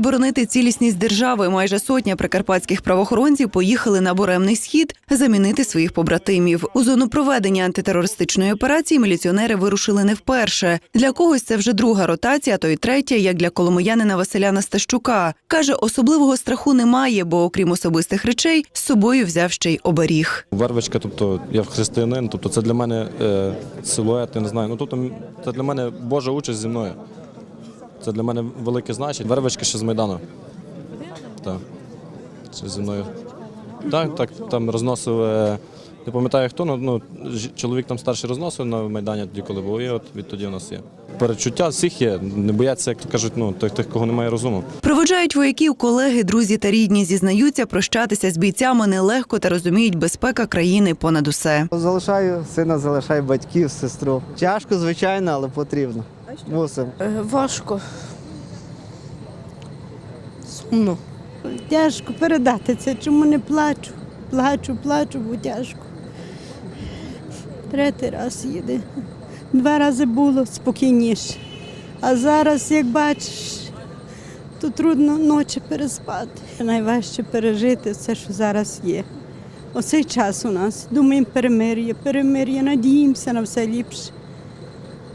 боронити цілісність держави, майже сотня прикарпатських правоохоронців поїхали на буремний схід замінити своїх побратимів. У зону проведення антитерористичної операції міліціонери вирушили не вперше. Для когось це вже друга ротація, а то й третя, як для коломиянина Василя Настащука. Каже, особливого страху немає, бо окрім особистих речей з собою взяв ще й оберіг. Вервичка, тобто я християнин, тобто це для мене е, силует, я не знаю. Ну тобто це для мене Божа участь зі мною. Це для мене велике значення. Вервичка ще з Майдану. Так. Це зі мною. Так, так, там розносив. е, Не пам'ятаю хто, ну, ну чоловік там старший розносив на Майдані тоді, коли був, і от відтоді у нас є. Перечуття всіх є, не бояться, як то кажуть, ну, тих, тих, кого немає розуму. Проводжають вояків колеги, друзі та рідні. Зізнаються, прощатися з бійцями нелегко та розуміють безпека країни понад усе. Залишаю сина, залишаю батьків, сестру. Тяжко, звичайно, але потрібно. Мусимо. Е, Важко. Сумно. Тяжко передати це, чому не плачу. Плачу, плачу, бо тяжко. Третій раз їде. Два рази було спокійніше. А зараз, як бачиш, то трудно ночі переспати. Найважче пережити все, що зараз є. Оцей час у нас. Думаємо, перемир'я, перемир'я, надіємося на все ліпше.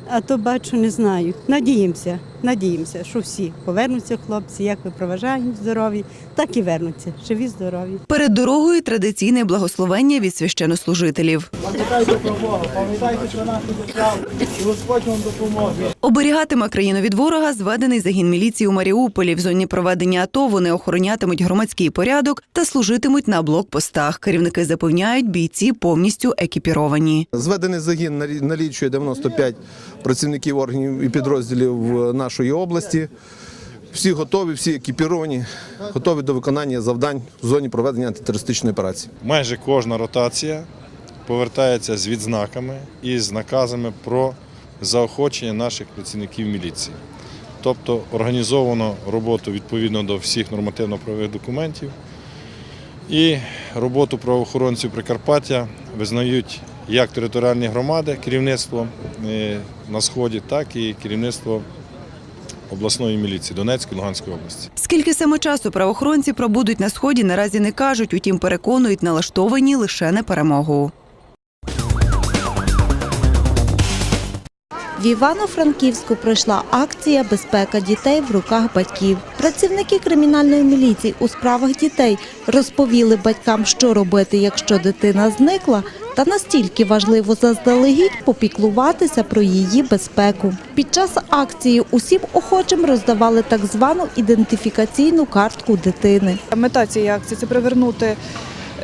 А то бачу, не знаю. Надіємося, надіємося, що всі повернуться хлопці, як ви проважаємо здорові, так і вернуться. Живі, здорові. Перед дорогою традиційне благословення від священнослужителів. Пам'ятайте про Бога, пам'ятайте про нашу державу, і Господь вам допоможе. Оберігатиме країну від ворога зведений загін міліції у Маріуполі. В зоні проведення АТО вони охоронятимуть громадський порядок та служитимуть на блокпостах. Керівники запевняють, бійці повністю екіпіровані. Зведений загін налі- налічує 95 працівників органів і підрозділів е, нашої області. Всі готові, всі екіпіровані, готові до виконання завдань в зоні проведення антитерористичної операції. Майже кожна ротація повертається з відзнаками і з наказами про заохочення наших працівників міліції. Тобто організовано роботу відповідно до всіх нормативно-правових документів і роботу правоохоронців Прикарпаття визнають як територіальні громади, керівництво е, на сході, так і керівництво обласної міліції Донецької Луганської області. Скільки саме часу правоохоронці пробудуть на сході, наразі не кажуть, утім переконують, налаштовані лише на перемогу. В Івано-Франківську пройшла акція Безпека дітей в руках батьків. Працівники кримінальної міліції у справах дітей розповіли батькам, що робити, якщо дитина зникла, та настільки важливо заздалегідь попіклуватися про її безпеку. Під час акції усім охочим роздавали так звану ідентифікаційну картку дитини. Мета цієї акції це привернути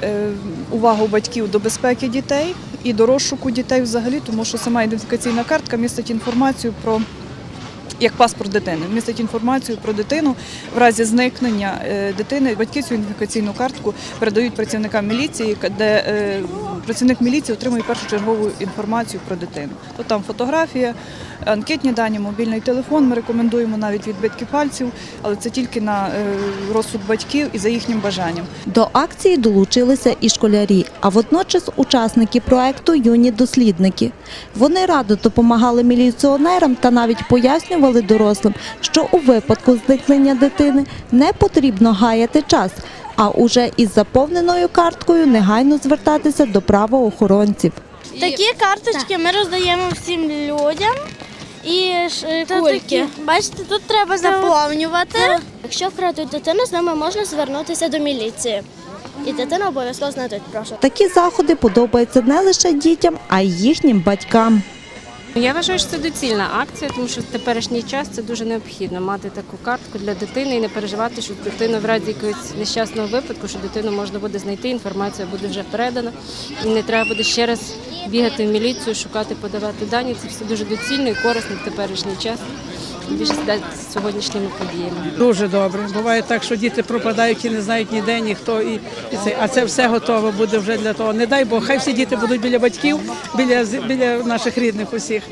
е, увагу батьків до безпеки дітей і до розшуку дітей взагалі, тому що сама ідентифікаційна картка містить інформацію про. Як паспорт дитини містить інформацію про дитину в разі зникнення е, дитини. Батьки цю ідентифікаційну картку передають працівникам міліції, де е, працівник міліції отримує першочергову інформацію про дитину. То там фотографія, анкетні дані, мобільний телефон. Ми рекомендуємо навіть відбитки пальців, але це тільки на е, розсуд батьків і за їхнім бажанням. До акції долучилися і школярі, а водночас учасники проекту юні дослідники. Вони радо допомагали міліціонерам та навіть пояснювали дорослим, що у випадку зникнення дитини не потрібно гаяти час, а уже із заповненою карткою негайно звертатися до правоохоронців. Такі карточки ми роздаємо всім людям. І ж, такі, бачите, тут треба заповнювати. Якщо вкрадуть дитину, з ними можна звернутися до міліції. І дитина обов'язково знайдуть, прошу. Такі заходи подобаються не лише дітям, а й їхнім батькам. Я вважаю, що це доцільна акція, тому що в теперішній час це дуже необхідно мати таку картку для дитини і не переживати, що дитину в разі якогось нещасного випадку, що дитину можна буде знайти, інформація буде вже передана, і не треба буде ще раз бігати в міліцію, шукати, подавати дані. Це все дуже доцільно і корисно в теперішній час. Більше з сьогоднішніми подіями. Дуже добре. Буває так, що діти пропадають і не знають ніде ніхто. І, і це, а це все готово буде вже для того. Не дай Бог, хай всі діти будуть біля батьків, біля, біля наших рідних усіх.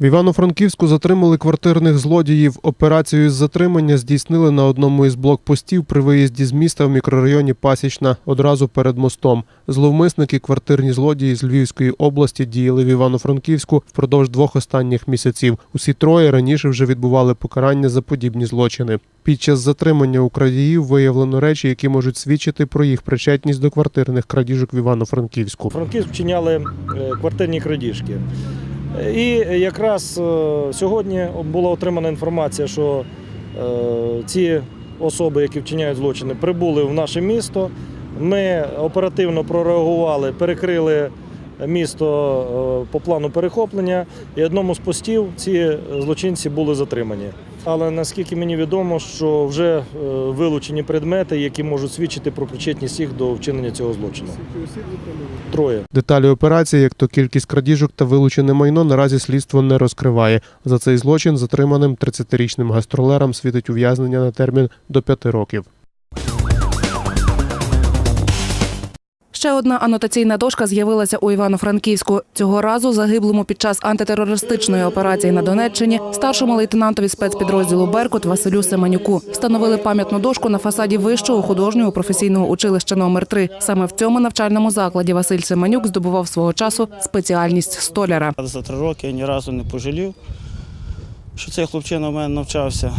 В Івано-Франківську затримали квартирних злодіїв. Операцію з затримання здійснили на одному із блокпостів при виїзді з міста в мікрорайоні Пасічна, одразу перед мостом. Зловмисники квартирні злодії з Львівської області діяли в Івано-Франківську впродовж двох останніх місяців. Усі троє раніше вже відбували покарання за подібні злочини. Під час затримання у крадіїв виявлено речі, які можуть свідчити про їх причетність до квартирних крадіжок в Івано-Франківську. Франківськ вчиняли е, квартирні крадіжки. І якраз е, сьогодні була отримана інформація, що е, ці особи, які вчиняють злочини, прибули в наше місто. Ми оперативно прореагували, перекрили місто е, по плану перехоплення, і одному з постів ці злочинці були затримані. Але наскільки мені відомо, що вже е, вилучені предмети, які можуть свідчити про причетність їх до вчинення цього злочину. Троє. Деталі операції, як то кількість крадіжок та вилучене майно, наразі слідство не розкриває. За цей злочин затриманим 30-річним гастролерам світить ув'язнення на термін до 5 років. Ще одна анотаційна дошка з'явилася у Івано-Франківську. Цього разу загиблому під час антитерористичної операції на Донеччині старшому лейтенантові спецпідрозділу Беркут Василю Семенюку встановили пам'ятну дошку на фасаді вищого художнього професійного училища номер 3 Саме в цьому навчальному закладі Василь Семенюк здобував свого часу спеціальність столяра. За три роки я ні разу не пожалів, що цей хлопчина в мене навчався.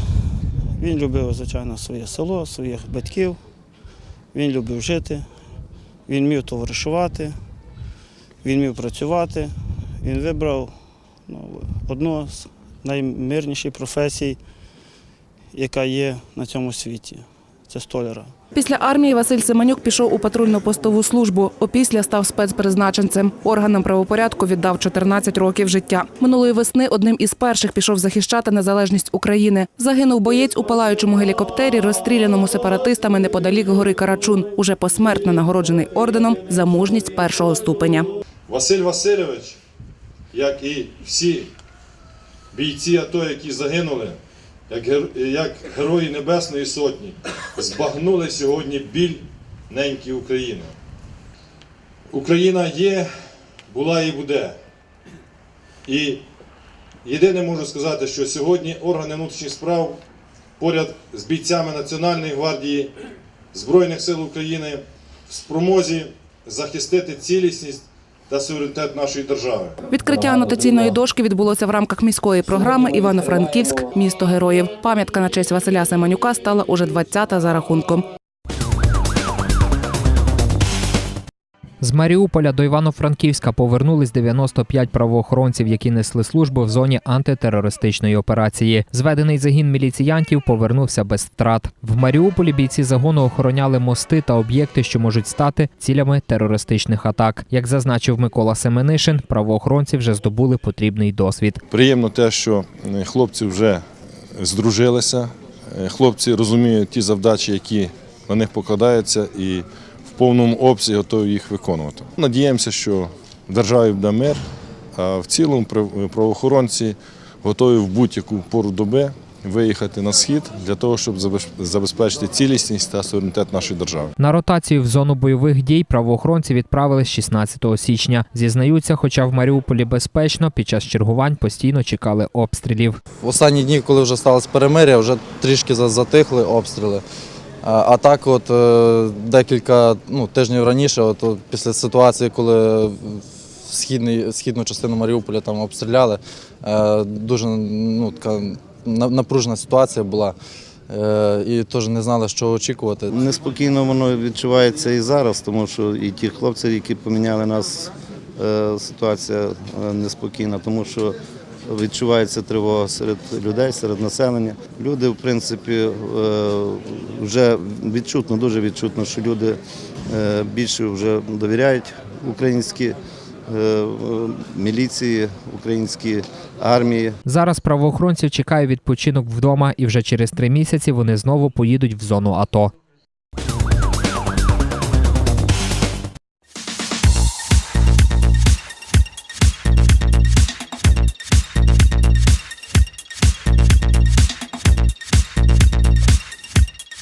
Він любив, звичайно, своє село, своїх батьків. Він любив жити, він вмів товаришувати, він вмів працювати. Він вибрав ну, одну з наймирніших професій, яка є на цьому світі. Це столяра. Після армії Василь Семенюк пішов у патрульно-постову службу. Опісля став спецпризначенцем. Органам правопорядку віддав 14 років життя. Минулої весни одним із перших пішов захищати незалежність України. Загинув боєць у палаючому гелікоптері, розстріляному сепаратистами неподалік гори Карачун. Уже посмертно нагороджений орденом за мужність першого ступеня. Василь Васильович, як і всі бійці АТО, які загинули, як, гер- як герої Небесної Сотні, збагнули сьогодні біль неньки України. Україна є, була і буде. І єдине можу сказати, що сьогодні органи внутрішніх справ поряд з бійцями Національної гвардії Збройних сил України в спромозі захистити цілісність та суверенітет нашої держави. Відкриття анотаційної дошки відбулося в рамках міської програми Івано-Франківськ місто героїв. Пам'ятка на честь Василя Семенюка стала уже 20-та за рахунком. З Маріуполя до Івано-Франківська повернулись 95 правоохоронців, які несли службу в зоні антитерористичної операції. Зведений загін міліціянтів повернувся без втрат. В Маріуполі бійці загону охороняли мости та об'єкти, що можуть стати цілями терористичних атак. Як зазначив Микола Семенишин, правоохоронці вже здобули потрібний досвід. Приємно те, що е, хлопці вже здружилися, е, хлопці розуміють ті завдачі, які на них покладаються, і повному обсязі готові їх виконувати. Надіємося, що державі буде мир, а в цілому прав- правоохоронці готові в будь-яку пору доби виїхати на схід для того, щоб забез- забезпечити цілісність та суверенітет нашої держави. На ротацію в зону бойових дій правоохоронці відправились 16 січня. Зізнаються, хоча в Маріуполі безпечно, під час чергувань постійно чекали обстрілів. В останні дні, коли вже сталося перемиря, вже трішки за- затихли обстріли. А, так, от е, декілька ну, тижнів раніше, от, після ситуації, коли східний, східну частину Маріуполя там обстріляли, е, дуже ну, така напружена ситуація була. Е, і теж не знали, що очікувати. Неспокійно воно відчувається і зараз, тому що і ті хлопці, які поміняли нас, ситуація неспокійна, тому що відчувається тривога серед людей, серед населення. Люди, в принципі, е, вже відчутно, дуже відчутно, що люди е, більше вже довіряють українській е, міліції, українській армії. Зараз правоохоронців чекає відпочинок вдома, і вже через три місяці вони знову поїдуть в зону АТО.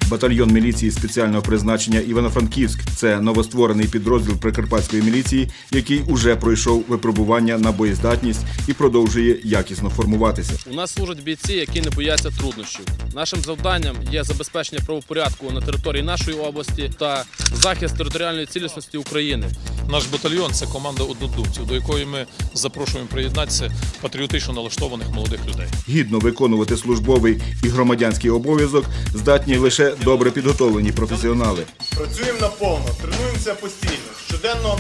Батальйон міліції спеціального призначення Івано-Франківськ це новостворений підрозділ Прикарпатської міліції, який уже пройшов випробування на боєздатність і продовжує якісно формуватися. У нас служать бійці, які не бояться труднощів. Нашим завданням є забезпечення правопорядку на території нашої області та захист територіальної цілісності України. Наш батальйон це команда однодумців, до якої ми запрошуємо приєднатися патріотично налаштованих молодих людей. Гідно виконувати службовий і громадянський обов'язок здатні лише добре підготовлені професіонали. Працюємо наповно, тренуємося постійно. Щоденно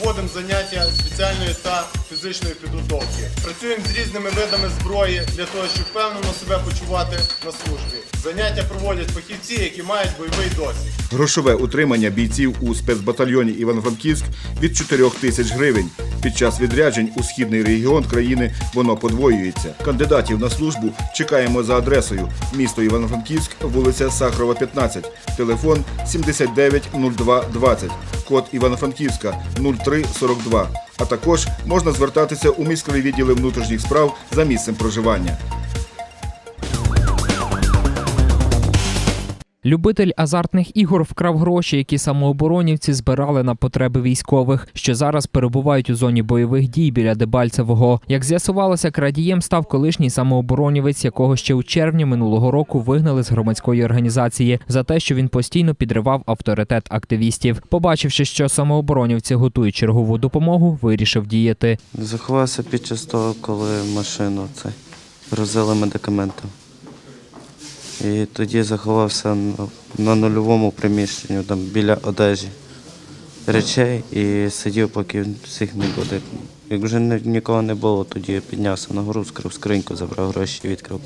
проводимо заняття спеціальної та фізичної підготовки. Працюємо з різними видами зброї для того, щоб впевнено себе почувати на службі. Заняття проводять фахівці, які мають бойовий досвід. Грошове утримання бійців у спецбатальйоні Іван-Франківськ від 4 тисяч гривень. Під час відряджень у східний регіон країни воно подвоюється. Кандидатів на службу чекаємо за адресою місто Івано-Франківськ, вулиця Сахарова, 15, телефон 790220, код Івано-Франківська 0342. А також можна звертатися у міськові відділи внутрішніх справ за місцем проживання. Любитель азартних ігор вкрав гроші, які самооборонівці збирали на потреби військових, що зараз перебувають у зоні бойових дій біля Дебальцевого. Як з'ясувалося, крадієм став колишній самооборонівець, якого ще у червні минулого року вигнали з громадської організації за те, що він постійно підривав авторитет активістів. Побачивши, що самооборонівці готують чергову допомогу, вирішив діяти. Заховався під час того, коли машину це грузили медикаментом. І тоді заховався на, нульовому приміщенні, там біля одежі речей і сидів, поки всіх не буде. Як вже ні- нікого не було, тоді я піднявся на гору, скрив скриньку, забрав гроші, відкрив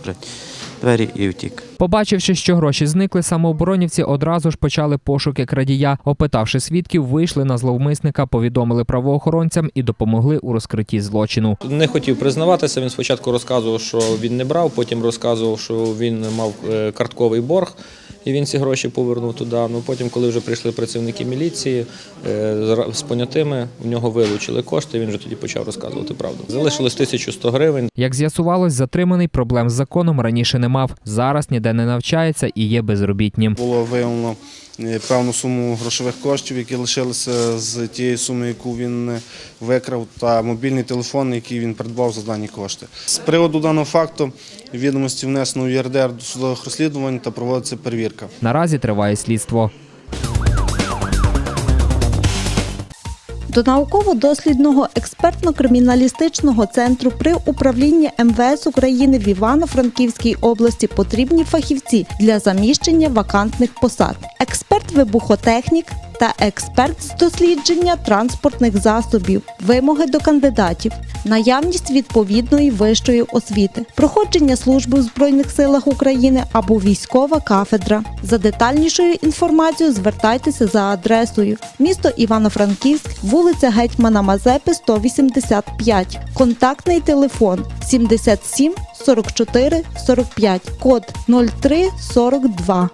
двері і втік. Побачивши, що гроші зникли, самооборонівці одразу ж почали пошуки крадія. Опитавши свідків, вийшли на зловмисника, повідомили правоохоронцям і допомогли у розкритті злочину. Не хотів признаватися. Він спочатку розказував, що він не брав, потім розказував, що він мав е, картковий борг. І він ці гроші повернув туди. Ну потім, коли вже прийшли працівники міліції е, з- понятими, в нього вилучили кошти. Він вже тоді почав розказувати правду. Залишилось 1100 гривень. Як з'ясувалось, затриманий проблем з законом раніше не мав. Зараз ніде не навчається і є безробітнім. Було виявлено певну суму грошових коштів, які лишилися з тієї суми, яку він е, викрав, та мобільний телефон, який він придбав за дані кошти. З приводу даного факту відомості внесено в ЄРДР до судових розслідувань та проводиться перевірка. Наразі триває слідство. До науково-дослідного експертно-криміналістичного центру при управлінні МВС України в Івано-Франківській області потрібні фахівці для заміщення вакантних посад. Експерт-вибухотехнік та експерт з дослідження транспортних засобів, вимоги до кандидатів, наявність відповідної вищої освіти, проходження служби в Збройних силах України або військова кафедра. За детальнішою інформацією звертайтеся за адресою місто Івано-Франківськ, вулиця Гетьмана Мазепи, 185, контактний телефон 77 44 45, код 03 42.